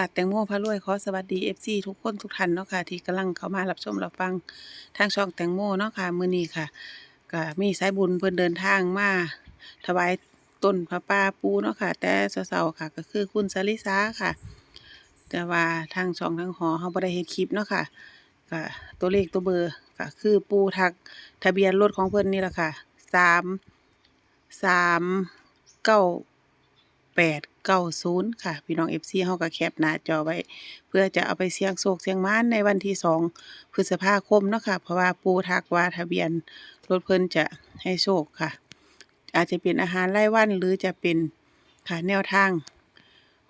ค่ะแตงโมพระรวยขอสวัสดี FC ทุกคนทุกท่านเนาะค่ะที่กำลังเข้ามารับชมรับฟังทางช่องแตงโมเนาะค่ะมื้อนี้ค่ะก็มีสายบุญเพิ่นเดินทางมาถวายต้นพระป่าปูเนาะค่ะ แต่เช้าๆค่ะ ก็คือคุณสลิสาค่ะ แต่ว่าทางช่องทางหอเฮาบ่ได้เฮ็ดคลิปเนาะค่ะก็ตัวเลขตัวเบอร์ก็คือปูทักทะเบียนรถของเพิ่นนี่แหละค่ะสามสามเก้าแปด เก้าศูนย์ค่ะ พี่น้องเอฟซีเฮาก็แคปหน้าจอไว้ เพื่อจะเอาไปเสี่ยงโชคเสี่ยงมานในวันที่สองพฤษภาคมเนาะค่ะ เพราะว่าปูทักว่าทะเบียนรถเพิ่นจะให้โชคค่ะ อาจจะเป็นอาหารรายวันหรือจะเป็นค่ะแนวทาง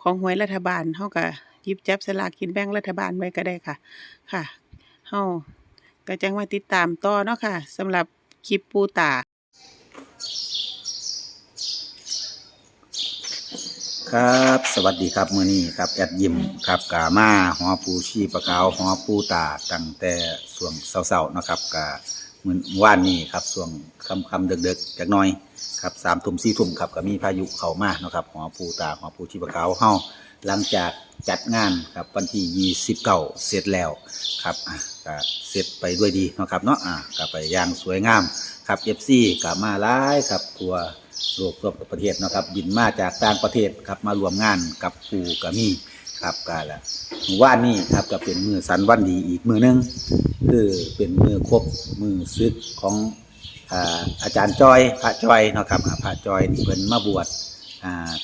ของหวยรัฐบาลเฮาก็ยิบจับสลากกินแบ่งรัฐบาลไว้ก็ได้ค่ะค่ะเฮาก็จังมาติดตามต่อเนาะค่ะสำหรับคลิปปูตา ครับ สวัสดีครับมือนี้ครับแอดยิมครับกามาหอปูชีปะขาวหอปูตาตั้งแต่ช่วงเช้าๆนะครับกามือว่านนี้ครับช่วงค่ำๆดึกๆจักน่อยครับ3ทุ่ม4ทุ่มครับก็มีพายุเข้ามานะครับหอปูตาหอปูชีปะขาวเฮาหลังจากจัดงานครับวันที่29เก่าเสร็จแล้วครับอะก็เสร็จไปด้วยดีนะครับเนาะอะก็ไปอย่างสวยงามครับ FC ก็มาหลายครับทัว โลกทั่วประเทศนะครับบินมาจากต่างประเทศครับมารวมงานกับปูกามีครับกาละว่านนี่ครับก็เป็นมือสันวันดีอีกมือหนึงคือเป็นมือครบมือซึกของอาอาจารย์จอยพระจอยนะครับพระจอยนี่เพิ่นมาบวช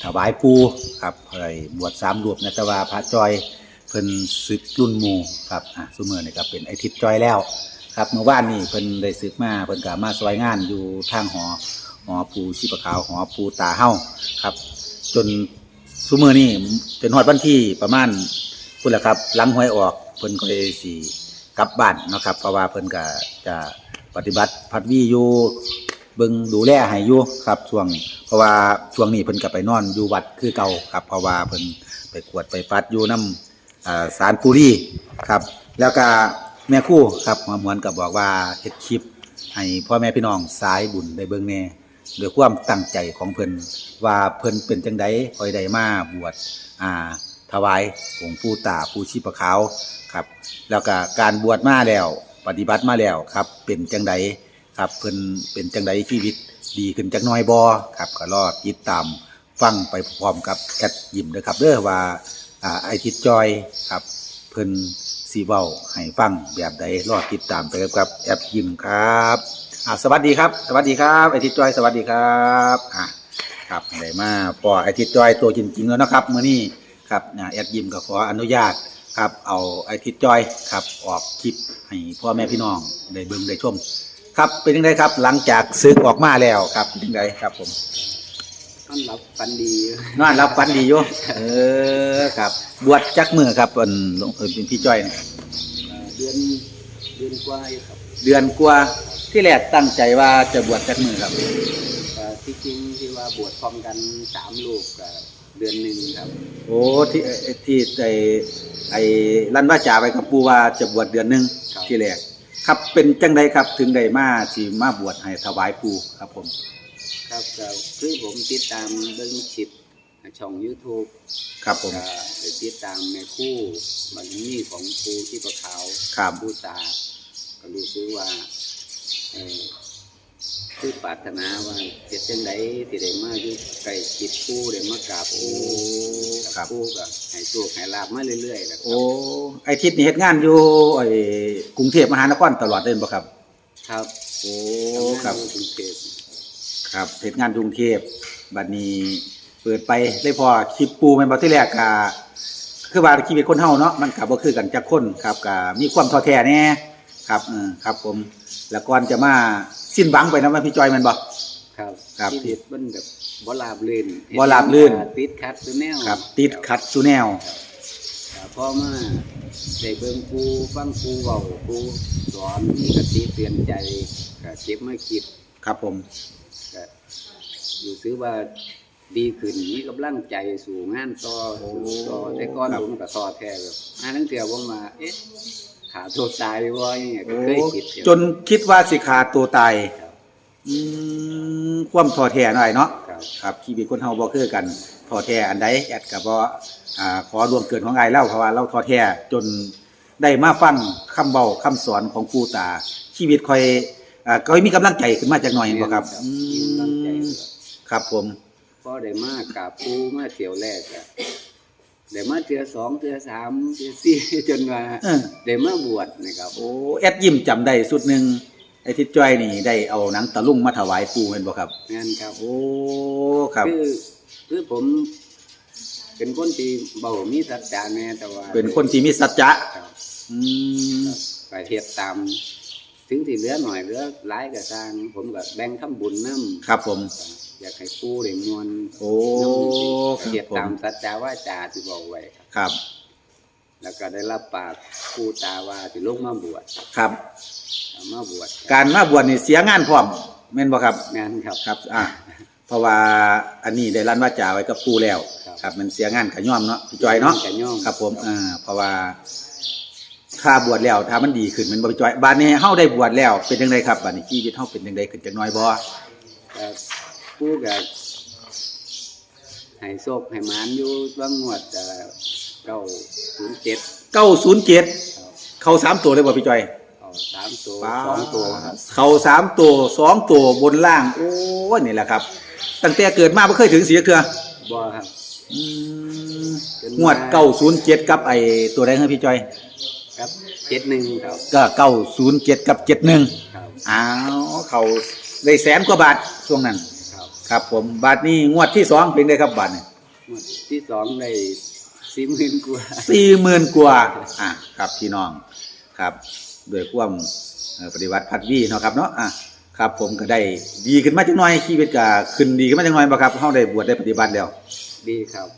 ถวายปูครับเพิ่นบวชสามรวบนะแต่ว่าพระจอยเพิ่นซึกรุ่นหมู่ครับอ่าซุมื้อนี่ก็เป็นไอทิศจอยแล้ว ครับเมื่อวานนี่เพิ่นได้ซึกมาเพิ่นก็มาซอยงานอยู่ทางหอ อปูชีปะขาวหอปูตาเฮ้าครับ จนสุมือนี่เป็นฮอดวันที่ประมาณพุ่นแหละครับหลังหวยออกเพิ่นก็เลยสิกลับบ้านนะครับ เพราะว่าเพิ่นก็จะปฏิบัติพัดวีอยู่เบิ่งดูแลให้อยู่ครับช่วง เพราะว่าช่วงนี้เพิ่นก็ไปนอนอยู่วัดคือเก่าครับ เพราะว่าเพิ่นไปกวดไปปัดอยู่น้ำสารปุรีครับ แล้วก็แม่คู่ครับหมอหมวนก็บอกว่าเฮ็ดคลิปให้พ่อแม่พี่น้องสายบุญได้เบิ่งแน่ ด้วยความตั้งใจของเพิ่นว่าเพิ่นเป็นจังไดคอยได้มาบวชอ่าถวายองค์ปู่ตาปู่ชีพขาวครับ แล้วก็การบวชมาแล้ว ปฏิบัติมาแล้วครับ เป็นจังไดครับเพิ่นเป็นจังไดชีวิตดีขึ้นจักน้อยบ่ครับก็รอติดตามฟังไปพร้อมกับแอดยิมเด้อครับเด้อว่าอ่าไอทิดจอยครับเพิ่นสีเว้าให้ฟังแบบใดรอดติดตามไปกับแอดยิมครับ อ่าสวัสดีครับ สวัสดีครับไอทิดจอยสวัสดีครับอ่าครับได้มาปอไอทิดจอยตัวจริงๆแล้วนะครับมื้อนี้ครับอ่าแอดยิมก็ขออนุญาตครับเอาไอทิดจอยครับออกคลิปให้พ่อแม่พี่น้องได้เบิ่งได้ชมครับเป็นยังไงครับ หลังจากซึกออกมาแล้วครับเป็นยังไงครับผมต้อนรับฟันดีนอนรับฝันดีอยู่เออครับ บวชจักมือครับเป็นหลวงเออเป็นพี่จ้อยเนี่ยเอ่อเดือนเดือนกว่าอยู่ครับ เดือนกว่า ที่แรกตั้งใจว่าจะบวชจักมือครับเอ่อที่จริงที่ว่าบวชพร้อมกันสามลูกกับเดือนหนึ่งครับโอ้ที่เอ่อที่ไอไอรันว่าจ่าไปกับปูว่าจะบวชเดือนหนึงที่แรกครับเป็นจังใดครับถึงได้มาสิมาบวชให้ถวายปูครับผม ครับก็คือผมติดตามเบิ้งชิดช่อง YouTube ครับผม ก็ไปติดตามแม่คู่มันมีของครูที่ประขาวครับปูตาก็รู้สึกว่าเอ่อ คือปรารถนาว่าเจ็ดเส้นใดที่ได้มาอยู่ใกล้จิตคู่ได้มากราบครูครับ คู่ก็ให้โชคให้ลาบมาเรื่อยๆแหละคโอ้รับไอทิศนี่เฮ็ดงานอยู่ไอกรุงเทพมหานครตลอดเลยบ่ครับ ครับโอ้ทำงานครับอยู่กรุงเทพครับเหตุงานกรุงเทพบัดนี้เปิดไปได้พอคลิปปูแม่นบ่ที่แรกก็คือว่าชีวิตคนเฮาเนาะมันก็บ่คือกันจักคนครับก็มีความท้อแท้แน่ครับเออครับผม แล้วก่อนจะมาสิ้นหวังไปนะว่าพี่จอยแม่นบ่ครับครับชีวิตมันแบบบ่ราบลื่นบ่ราบรื่น ติดขัดตัวแนวครับ ติดขัดสู่แนว ครับพอมาได้เบิ่งครูฟังครูเว้าครูสอนมีกติเตือนใจก็เก็บมาคิดครับผม ก็รู้สึกว่าดีขึ้นมีกำลังใจสู่งานต่อสู่ต่อแต่ก่อนผมก็ต่อแท้แบบอันนั้นเถื่อผมมาเอ๊ะ ขาตัวตายบ่อย่างเงี้ยก็เคยคิดอยู่จนคิดว่าสิขาดตัวตายครับอืมความท้อแท้หน่อยเนาะครับครับชีวิตคนเฮาบ่คือกันท้อแท้อันใดแอดก็บ่อ่าขอรวมเกินของอายเล่าเพราะว่าเราท้อแท้จนได้มาฟังคำเบาคำสอนของปู่ตา ชีวิตค่อยอ่าก็มีกำลังใจขึ้นมาจักหน่อยบ่ครับอืมีกำลังใจมครับผม พอได้มากกับปูมาเที่ยวแรกอะ ได้มาเที่ยวสองเที่ยวสามเที่ยวสี่จนว่าเออได้มาบวชนะครับ โอ้แอดยิ้มจำได้สุดหนึ่งไอ้ทิศจ้อยนี่ได้เอาหนังตะลุงมาถวายปู่เห็นบ่ครับงั้นครับ โอ้ครับ คือคือผม เป็นคนที่เบามีสัจจะแน่แต่ว่าเป็นคนที่มีสัจจะครับอืมไปเทียบตาม ถึงที่เหลือหน่อยเหลือหลายก็สร้างผมก็แบ่งทำบุญน้ำครับผม อยากให้ปูได้มวลโอ้น้ำเทียบครับผมตามสัจจาว่าจาที่บอกไว้ครับ ครับ แล้วก็ได้รับปากปูตาว่าที่ลงมาบวชครับเอามาบวชการมาบวชนี่เสียงานพร้อมแม่นบ่ครับงานครับครับ อ่าเพราะว่าอันนี้ได้รันว่าจาไว้กับปู่แล้วครับครับ มันเสียงานขย่อมเนาะพี่จอยเนาะขย่อมครับ ผมอ่าเพราะว่าถ้าบวชแล้วถ้ามันดีขึ้นมันบ่พี่จอยบัดนี้เฮาได้บวชแล้วเป็นจังไดครับบัดนี้ชีวิตเฮาเป็นจังไดขึ้นจักหน่อยบ่ก็ ปูก็ให้โชคให้หมานอยู่ว่างวดเก้าศูนย์เจ็ด907เข้าสามตัวเลยบ่พี่จอยเอาสามตัวสองตัวครับเข้าสามตัวสองตัวบนล่าง โอ้ยนี่แหละครับ ตั้งแต่เกิดมาไม่เคยถึงเสียเทือบ่ครับอืมงวดเก้าศูนย์เจ็ดกับไอตัวใดครับพี่จอย ครับเจ็ดหนึ่งครับก็เก้าศูนย์เจ็ดกับเจ็ดหนึ่งครับอ้าวเขาได้แสนกว่าบาทช่วงนั้น ครับครับผมบาทนี้งวดที่สองเป็นไงครับบาทงวดที่สองได้สี่หมื่นกว่าสี่หมื่นกว่าอะครับพี่น้องครับด้วยความเอ่อปฏิวัติพัดวีเนาะครับเนาะอะครับผมก็ได้ดีขึ้นมาจังหน่อยชีวิตก็ขึ้นดีขึ้นมาจังหน่อยบ่ครับเฮาได้บวชได้ปฏิบัติแล้ว ดีครับ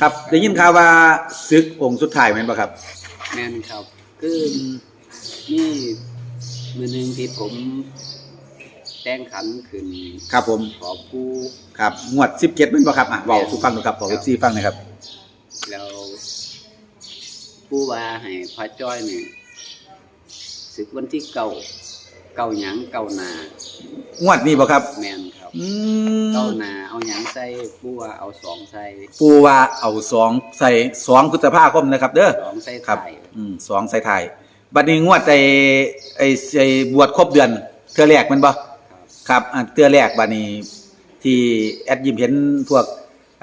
ครับได้ยินข่าวว่าศึกองค์สุดท้ายแม่นบ่ครับ แม่นครับ คือนี่มือหนึ่งที่ผม แต่งขันขึ้นครับผมขอปูครับงวด17แม่นบ่ครับอะเว้าสู่ฟังหน่อยครับบอก FC ฟังหน่อยครับ แล้วปูว่าให้พระจ้อยนี่ศึกวันที่เก้าเก้าหยังเก้านา งวดนี้บ่ครับ แม่นครับอืเก้ามนาเอาหยังใส่ปูว่าเอาสองใส่ปูว่าเอาสองใส่สองพฤษภาคมนะครับ เด้อ สองใส่ครับ ไข่อืมสองใส่ถ่ายบัดนี้งวดไอ้ไอ้ไอ้บวชครบเดือนเทื่อแรกแมันบ่ ครับครับอะเทื่อแรกบัดนี้ที่แอดยิมเห็นพวก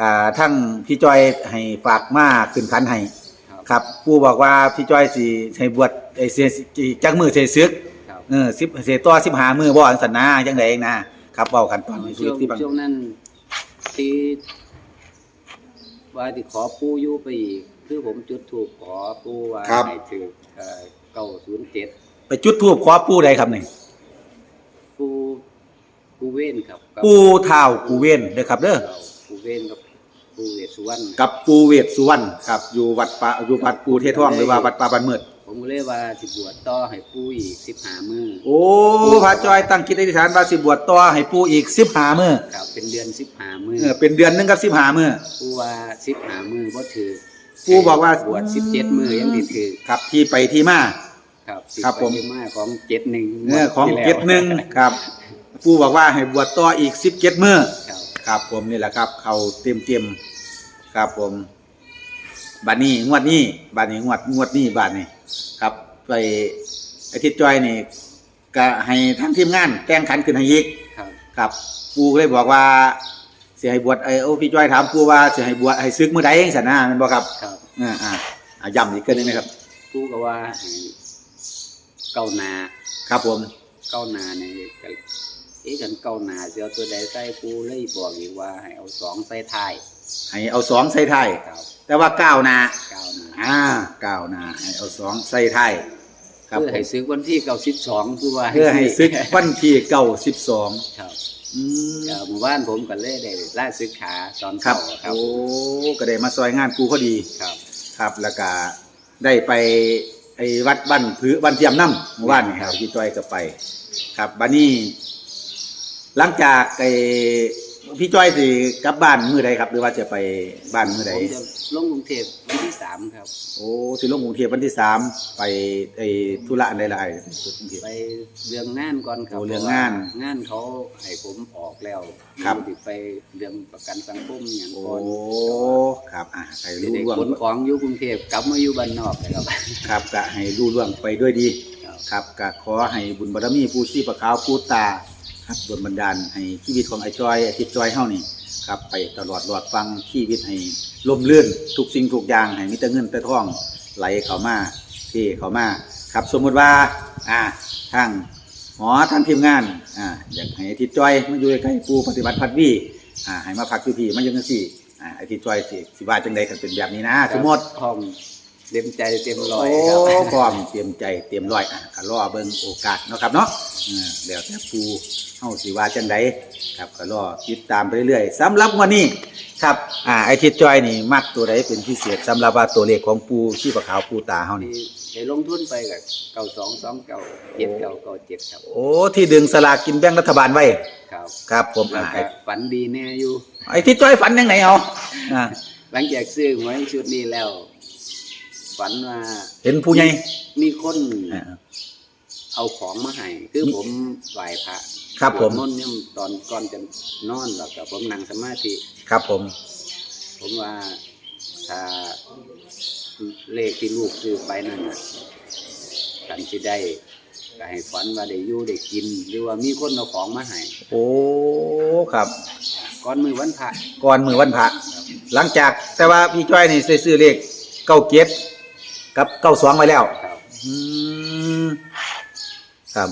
อ่าทั้งพี่จ้อยให้ฝากมาขึ้นคันให้ครับครับปู่บอกว่าพี่จ้อยสิให้บวชไอ้เสียจักมือเสียซึกครับ เออสิบเสียต่อ15มือบ่อันสันนาจังไดเองนะครับเว้าขั้นตอนในชีช่วิวตงที่บางช่วงนั้นที่ว่าที่ขอปูอยู่ไปอีก คือผมจุดถูกขอปูว่าให้ถือเก้าศูนย์เจ็ดไปจุดธูปขอปู่ใดครับนี่ปู ปูเว้นครับกับปู่เท้าปู่เว้นเด้อครับเด้อปูเว้นกับปูเวสสุวรรณกับปู่เวทสุวรรณครับ อยู่วัดป่าอยู่วัดปู่เททองหรือว่าวัดป่าบ้านมืดผมก็เลยว่าสิบวชต่อให้ปูอีกสิบห้ามือโอ้พระจอยตั้งคิดอธิษฐานว่าสิบวชต่อให้ปู่อีก15มื้อครับเป็นเดือนสิบห้ามือเออเป็นเดือนหนึงกับ15มื้อปูว่าสิบห้ามือบ่ถือปู่บอกว่า บวชสิบเจ็ดมือยังติถือครับที่ไปที่มา ครับครับผม สิไปมาของเจ็ดหนึ่งเนื้อของที่แล้วเจ็ดหนึ่งครับ ปู่บอกว่าให้บวชต่ออีก17มื้อครับครับผมนี่แหละครับ เขาเต็มเต็มๆครับผมบัดนี้งวดนี้บัดนี้งวดงวดนี้บัดนี้ครับไปอาทิตย์จอยนี่ก็ให้ทั้งทีมงาน แต่งขันขึ้นให้อีกครับครับปูก็เลยบอกว่าสิให้บวชไอ้โอ้พี่จอยถามปูว่าสิให้บวชให้ซึกมื้อใดเองสันนะแมันบ่ครับครับอ่าอ่าอ่าย้ำอีกเกินนึงนะครับปูก็ว่าให้เก้านาครับผมเก้านาในก็ เอ๊ะกันเก้านาเสียวตัวใดใส่ปูเลยบอกอีกว่าให้เอาสองใส่ท้ายให้เอาสองใส่ไทายครับแต่ว่าก้าวหนาเก้านาอ่าก้าวหนาให้เอาสองใส่ไทายครับเพื่อผให้มซื้อวันที่เก้าสิบสองคือว่าเพื่อให้ซึกวันที่เก้าสิบสองครับอืมก็หมู่บ้านผมก็เลยได้ล่าซึกขาตอนครับเช้าครับโอ้ก็ได้มาซอยงานปูพอดี ครับ ครับแล้วก็ได้ไปไอ้วัดบ้านผือบ้านเทียมน้ำเมื่อวานนี่ครับพี่จ้อยก็ไป ครับบัดนี้ หลังจากไอ้พี่จ้อยสิกลับบ้านมื้อใดครับ หรือว่าจะไปบ้านมื้อใดผมจะลงกรุงเทพวันที่สามครับ โอ้สิลงกรุงเทพวันที่สามไปไอ้ธุระอันใดล่ะไอ้กรุงเทพ ไปเรื่องงานก่อนครับโอ้เรื่องงานพะว่งานเขาให้ผมออกแล้วครับ ผมสิไปเรื่องประกันสังคมอย่างโอ้ก่อนครับอะให้เด็รู้กร่วงขนของอยู่กรุงเทพกลับมาอยู่บ้านนอกเลยครับ ครับก็ให้รู้ร่วงไปด้วยดี ครับ ครับก็ขอให้บุญบารมีผู้ชีพขาวผู้ตา ครับดลบันดาลให้ชีวิตของไอ้จอยไอ้ทิดจอยเฮานี่ครับไปตลอดรอดฟังชีวิตให้ล่มลื่นทุกสิ่งทุกอย่างให้มีแต่เงินแต่ทองไหลเข้ามาเทเข้ามาครับสมมุติว่าอ่าทางหมอทางทีมงานอ่าอยากให้ไอ้ทิดจอยมาอยู่ใกล้ๆปูปฏิบัติพัดวีอ่าให้มาพักอยู่ที่มาอยู่จังซี่อ่าไอ้ทิดจอยสิสิว่าจังได๋คันเป็นแบบนี้นะสมมุติพร้อม เต็มใจเต็มร้อยโอ้ครับพร้อมเตรียมใจเตรียมร้อยอะก็รอเบิ่งโอกาสเนาะครับเนาะเออแล้วแต่ปูเฮาสิว่าจังไดครับก็รอติดตามไปเรื่อยๆสำหรับวันนี้ ครับ อ่าไอทิดจอยนี่มักตัวใดเป็นพิเศษสำหรับว่าตัวเลขของปูชีพขาวปูตาเฮานี่ที่ได้ลงทุนไปกับเก้าสองสองเก้าเจ็ดเก้าเก้าเจ็ดครับโอ้ที่ดึงสลากกินแบ่งรัฐบาลไว้ ครับครับ ผมแล้วอ่าก็ฝันดีแน่อยู่ ไอทิดจอยฝันยังไงเอาอ่า หลังจากซื้อหวยชุดนี้แล้ว ฝันว่าเห็นผู้ใหญ่มีคนอ่า เอาของมาให้คือผมไหว้พระครับผม สวดนต์เนี่ยตอนก่อนจะนอนแล้วก็ผมนั่งสมาธิ ครับผม ผมว่าถ้าเลขที่ลูกซื้อไปนั่นน่ะกันสิได้ก็ให้ฝันว่าได้อยู่ได้กิน หรือว่ามีคนเอาของมาให้โอ้ครับก่อนมือวันพระก่อนมือวันพระหลังจากแต่ว่าพี่จ้อยนี่ได้ซื้อเลขเก้าเจ็ด กับเก้าสองไว้แล้ว ครับอืมครับ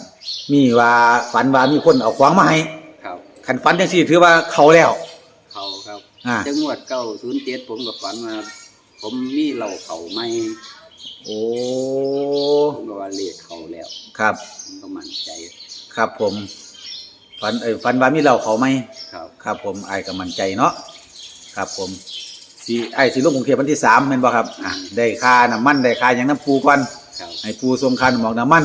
มีว่าฝันว่ามีคนเอาของมาให้ครับขันฝันจังสี่ถือว่าเขาแล้ว เขาครับอ่า จังหวัดเก้าศูนย์เจ็ดผมก็ฝันว่าผมมีเหล่าเขาไม่โอ้ผมก็ว่าเลขเขาแล้วครับ ผมก็มั่นใจครับผม ฝันเอ้ยฝันว่ามีเราเขาไหม ครับ ครับผมไอ้ก็มั่นใจเนาะครับผม สีไอ้สีลงกรุงเทพวันที่สามเป็นบ่ครับอะได้ค่าน้ำมันได้ค่าอย่างน้ำปูก่อนครับให้ปูทรงคันหมอกน้ำมัน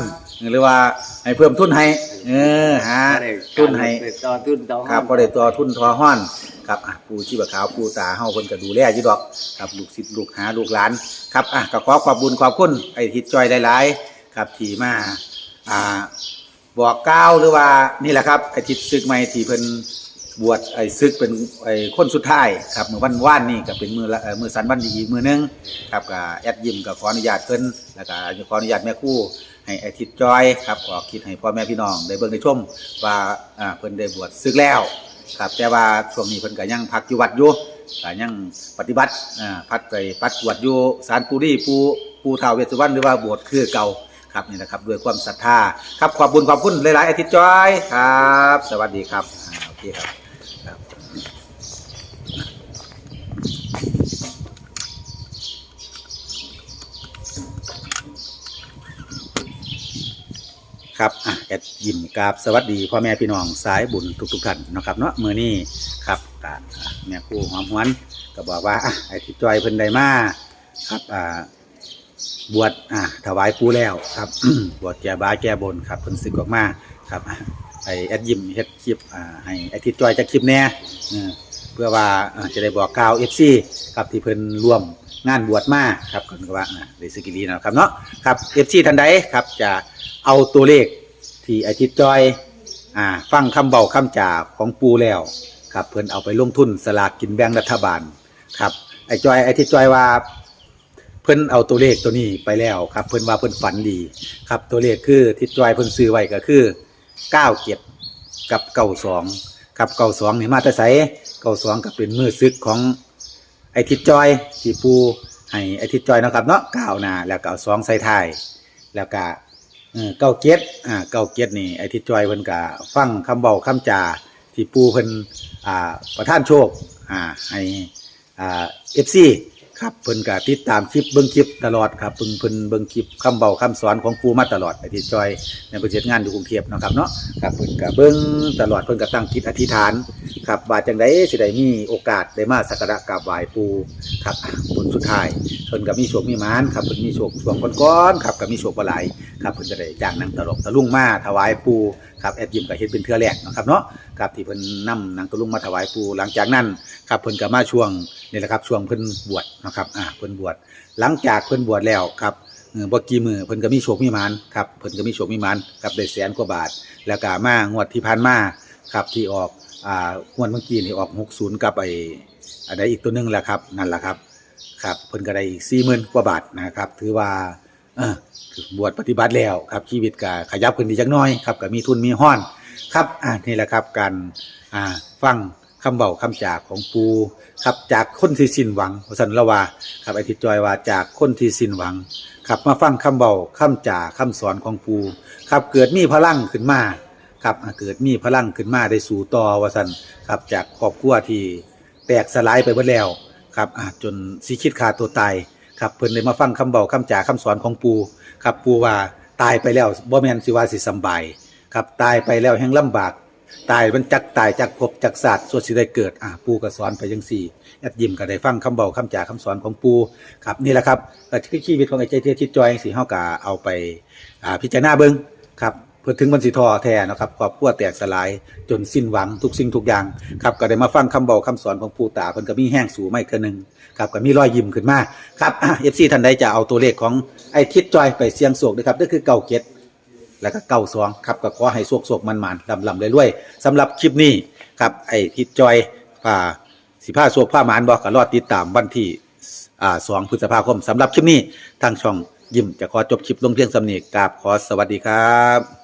หรือว่าให้เพิ่มทุนให้เออฮะก็ได้ทุนให้การต่อทุนต่อครับก็ได้ตัวทุนทอห้อนครับอะปูชีพขาวปูตาเฮาเพิ่นก็ดูแลอยู่ดอกครับลูกศิษย์ลูกหาลูกหลานครับอะก็ขอขอบบุญขอบคุณไอ้ทิดจอยหลายๆครับที่มาอ่าบอกกล่าวหรือว่านี่แหละครับไอ้ทิดศึกใหม่ที่เพิ่น บวชไอ้ศึกเป็นไอ้คนสุดท้ายครับมือวันว่านนี่ก็เป็นมือละเอ่อมือสันวันดีอีกมือหนึงครับก็แอดยิมก็ขออนุญาตเพิ่นแล้วก็ขออนุญาตแม่ครู่ให้ไอ้ทิดจอยครับขอคิดให้พ่อแม่พี่น้องได้เบิ่งได้ชมว่าอ่าเพิ่นได้บวชศึกแล้วครับแต่ว่าช่วงนี้เพิ่นก็ยังพักอยู่วัดอยู่ก็ยังปฏิบัติอ่าพักไปปัดกวดอยู่ศาลปูรีปูปูท้าวเวสสุวรรณหรือว่าบวชคือเก่าครับนี่นะครับด้วยความศรัทธาครับขอบบุญขอบคุณหลายๆไอทิดจอยครับ สวัสดีครับอ่าโอเคครับ ครับอะแอดยิมกราบสวัสดีพ่อแม่พี่น้องสายบุญทุกๆท่านนะครับเนาะมือนี้ครับกอะแม่ครูหอมหวนก็บอกว่าอะไอ้ที่จอยเพิ่นได้มาครับอ่าบวชอ่าถวายปูแล้วครับ บวชแก่บาแก่บนครับเพิ่นสึกออกมาครับอะไอ้แอดยิมเฮ็ดคลิปอ่าให้ไอ้ที่จอยจะคลิปแน่เออเพื่อว่าอ่าจะได้บอกกล่าว FC ครับที่เพิ่นร่วมงานบวชมาครับเพิ่นก็ว่าอ่าได้สกิลีนะครับเนาะครับ FC ท่านใดครับจะ เอาตัวเลขที่ไอทิดจอยอ่าฟังคำเบาคำจ่าของปูแล้วครับเพิ่นเอาไปลงทุนสลากกินแบ่งรัฐบาลครับไอจอยไอทิดจอยว่าเพิ่นเอาตัวเลขตัวนี้ไปแล้วครับ เพิ่นว่าเพิ่นฝันดี ครับตัวเลขคือทิดจอยเพิ่นซื้อไว้ก็คือเก้าเจ็ดกับเก้าสองครับเก้าสองนี่มาแต่ไสเก้าสองก็เป็นมือซึกของไอทิดจอยที่ปูให้ไอทิดจอยเนาะครับเนาะเก้าหน้าแล้วก็เอาสองใส่ท้ายแล้วก็ เก้าเกียรติอ่าเก้าเกียรตินี่ไอ้ที่จอยเพิ่นก็ฟังคำเบาคำจาที่ปูเพิ่นอ่าประท่านโชคอ่าให้อ่า FC ครับเพิ่นก็ติดตามคลิปเบิ่งคลิปตลอดครับเพิ่นเพิ่นเบิ่งคลิปคำเบาคำสอนของปูมาตลอดไอ้ที่จอยในประเทศงานอยู่กรุงเทพเนาะครับเนาะครับเพิ่นก็เบิ่งตลอดเพิ่นก็ตั้งจิตอธิษฐาน ครับว่าจังไดสิได้มีโอกาสได้มาสักการะกราบไหว้ปู่ครับผลสุดท้ายเพิ่นก็มีโชคมีหมานครับเพิ่นมีโชคช่วงก่อนๆครับก็มีโชคบ่หลายครับเพิ่นก็ได้จ้างนางตลกตะลุงมาถวายปู่ครับแอดยิมก็เฮ็ดเป็นเทื่อแรกนะครับเนาะครับที่เพิ่นนำนางตะลุงมาถวายปู่หลังจากนั้นครับเพิ่นก็มาช่วงนี่แหละครับช่วงเพิ่นบวชนะครับอ่าเพิ่นบวชหลังจากเพิ่นบวชแล้วครับเออบ่กี่มือเพิ่นก็มีโชคมีหมานครับเพิ่นก็มีโชคมีหมานครับได้แสนกว่าบาท แล้วก็มางวดที่ผ่านมาครับที่ออก อ่างวดเมื่อกี้นี่ออก60กับไอ้อะไรอีกตัวหนึงแหละครับนั่นแหละครับครับเพิ่นก็ได้อีก40,000กว่าบาทนะครับ ถือว่าเออบวชปฏิบัติแล้วครับชีวิตก็ขยับขึ้นดีจักน้อยครับก็มีทุนมีห้อนครับอ่านี่แหละครับการอ่าฟังคำเบาคำจากของปูครับจากคนที่สิ้นหวังสันละว่าครับไอทิดจอยว่าจากคนที่สิ้นหวังครับมาฟังคำเบาคำจากคำสอนของปูครับเกิดมีพลังขึ้นมา ครับเกิดมีพลังขึ้นมาได้สู่ต่อว่าสันครับจากครอบครัวที่แตกสลายไปหมดแล้วครับจนสิคิดขาดตัวตายครับเพิ่นได้มาฟังคำเบาคำจาคำสอนของปูครับปูว่าตายไปแล้วบ่แม่นสิว่าสิสำบายครับตายไปแล้วแห่งลำบาก ตายมันจักตายจักภพจักศาสตร์ส่วนสิได้เกิดอ่าปูก็สอนไปจังซี่แอดยิมก็ได้ฟังคำเบาคำจาคำสอนของปูครับนี่แหละครับก็คือชีวิตของไอ้ใจเทียทิดจอยจังซี่เฮาก็เอาไปอ่าพิจารณาเบิ่งครับ เพื่อถึงมันสิทอแท้นะครับครอบครัวแตกสลายจนสิ้นหวังทุกสิ่งทุกอย่างครับก็ได้มาฟังคำเบาคำสอนของปู่ตาเพิ่นก็มีแห้งสู่ไม่เทื่อนึงครับก็มีรอยยิ้มขึ้นมาครับอะ FC ท่านใดจะเอาตัวเลขของไอ้ทิดจอยไปเสี่ยงโชคด้วยครับนั่นคือเก่าเก็ดแล้วก็เก้าสองครับก็ขอให้โชคโชคมันมันลำลำเลยรวยๆสำหรับคลิปนี้ครับไอ้ทิดจอยผ่าสิผ้าโชคผ้าหมานบอกก็รอดติดตามวันที่อ่าสองพฤษภาคมสำหรับคลิปนี้ทางช่องยิ้มจะขอจบคลิปลงเพียงสำเนีกกราบขอสวัสดีครับ